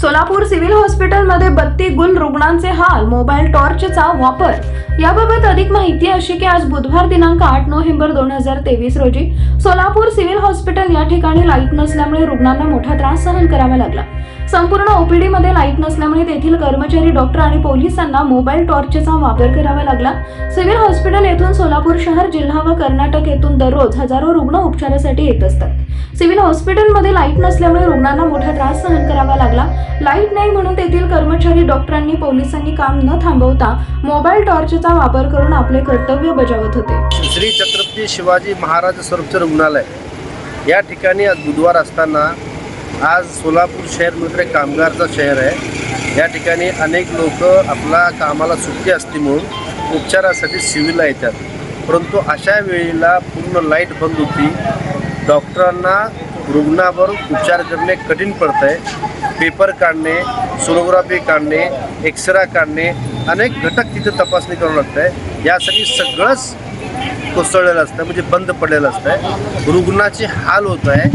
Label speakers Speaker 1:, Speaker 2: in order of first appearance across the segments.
Speaker 1: Solapur civil हॉस्पिटलमध्ये बत्ती गुल रुग्णांचे हाल मोबाईल टॉर्चचा वापर. याबाबत अधिक माहिती अशी की आज बुधवार दिनांक आठ नोव्हेंबर दोन हजार तेवीस रोजी सोलापूर सिव्हिल हॉस्पिटल या ठिकाणी लाइट नसल्यामुळे रुग्णांना मोठा त्रास सहन करावा लागला. संपूर्ण ओपीडीमध्ये लाइट नसल्यामुळे तेथील कर्मचारी डॉक्टर आणि पोलिसांना मोबाईल टॉर्चचा वापर करावा लागला. सिव्हिल हॉस्पिटल येथून सोलापूर शहर जिल्हा व कर्नाटक येथून दररोज हजारो रुग्ण उपचारासाठी येत असतात. सिव्हिल हॉस्पिटलमध्ये लाइट नसल्यामुळे रुग्णांना मोठा त्रास सहन करावा लागला. लाइट नाही म्हणून तेथील कर्मचारी डॉक्टरांनी पोलिसांनी काम न थांबवता मोबाईल टॉर्चचा वापर करून आपले कर्तव्य बजावत होते.
Speaker 2: श्री छत्रपती शिवाजी महाराज सर्वोच्च रुग्णालय. या ठिकाणी आज बुधवार असताना आज सोलापूर शहर म्हणजे कामगारचं शहर आहे. या ठिकाणी अनेक लोक आपला कामाला सुट्टी असते म्हणून उपचारासाठी सिव्हिलला येतात. परंतु अशा वेळेला पूर्ण लाइट बंद होती. डॉक्टरांना रुग्णावर उपचार करणे कठीण पडतं आहे पेपर काढणे सोनोग्राफी काढणे एक्सरा काढणे अनेक घटक तिथे तपासणी करावं लागतं आहे यासाठी सगळंच कोसळलेलं असतं म्हणजे बंद पडलेलं असतं आहे रुग्णाचे हाल होत आहे.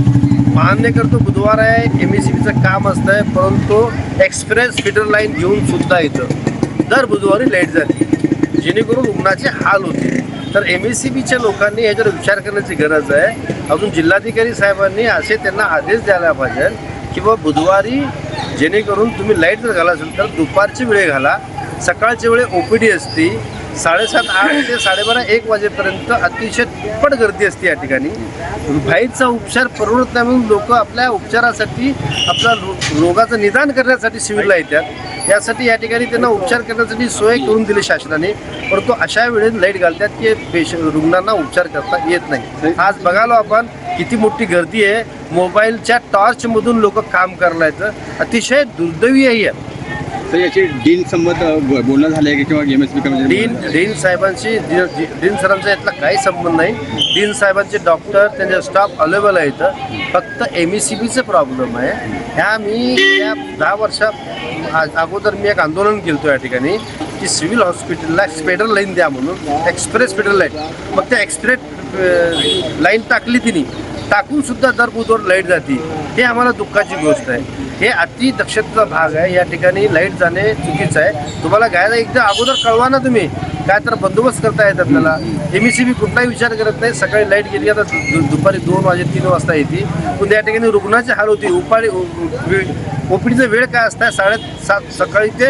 Speaker 2: मान्य करतो बुधवार आहे एम एस सी बीचं काम असतं आहे परंतु एक्सप्रेस फिटर लाईन घेऊन सुद्धा येतं दर बुधवारी लाइट झाली. जेणेकरून रुग्णाचे हाल होते. तर एम एस सी बीच्या लोकांनी याच्यावर विचार करण्याची गरज आहे अजून जिल्हाधिकारी साहेबांनी असे त्यांना आदेश द्यायला पाहिजे की बुधवारी जेणेकरून तुम्ही लाइट जर घाला असेल तर दुपारची वेळ घाला. सकाळच्या वेळ ओ पी डी असती. साडेसात आठ ते साडेबारा एक वाजेपर्यंत अतिशय तिप्पट गर्दी असते या ठिकाणी. बाहेरचा उपचार परवडत नाही म्हणून लोक आपल्या उपचारासाठी आपल्या रो रोगाचं निदान करण्यासाठी सिव्हिलला येतात. यासाठी या ठिकाणी त्यांना उपचार करण्यासाठी सोय करून दिली शासनाने. परंतु अशा वेळेस लाइट घालतात की पेश रुग्णांना उपचार करता येत नाही. आज बघालो आपण किती मोठी गर्दी आहे. मोबाईलच्या टॉर्चमधून लोक काम करायला येतं अतिशय दुर्दैवी आहे
Speaker 3: तर याची डीन संबंध बोलणं झालं आहे की किंवा M S B
Speaker 2: dean dean साहेबांशी dean सरांचा यातला काही संबंध नाही. डीन साहेबांचे डॉक्टर त्यांचे स्टाफ अवेलेबल आहे इथं फक्त एम ई सी बीचे प्रॉब्लेम आहे. ह्या मी या दहा वर्षा आ- अगोदर मी एक आंदोलन केलं या ठिकाणी. की सिव्हिल हॉस्पिटलला स्पेडर लाईन द्या म्हणून एक्सप्रेस स्पेडर लाईन मग त्या एक्सप्रेस लाईन टाकली तिने टाकून सुद्धा दर बुधवार लाइट जाते हे आम्हाला दुःखाची गोष्ट आहे हे अति दक्षतेचा भाग आहे या ठिकाणी लाइट जाणे चुकीचं आहे तुम्हाला घ्यायला एकदा अगोदर कळवा ना तुम्ही काय तर बंदोबस्त करता येतात आपल्याला एम सी बी कुठलाही विचार करत नाही सकाळी लाइट गेली आता दु- दुपारी दोन वाजे तीन वाजता येते पण त्या ठिकाणी रुग्णाचे हाल होते उपाडी ओपीडीचा वेळ काय असतं साडेसात सकाळी ते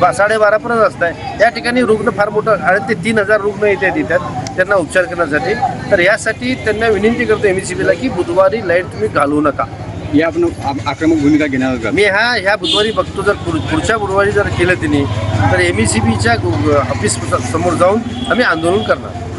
Speaker 2: बा साडेबारापर्यंत असतं आहे. या ठिकाणी रुग्ण फार मोठं अडीच ते तीन हजार रुग्ण येतात येतात त्यांना उपचार करण्यासाठी. तर यासाठी त्यांना विनंती करतो एम सी बीला की बुधवारी लाइट तुम्ही घालवू नका.
Speaker 3: या आपण आक्रमक भूमिका घेणार आहोत का?
Speaker 2: मी हा ह्या बुधवारी बघतो जर पुढ- पुढच्या बुधवारी जर केलं तिने तर एम ई सी बीच्या ऑफिस समोर जाऊन आम्ही आंदोलन करणार.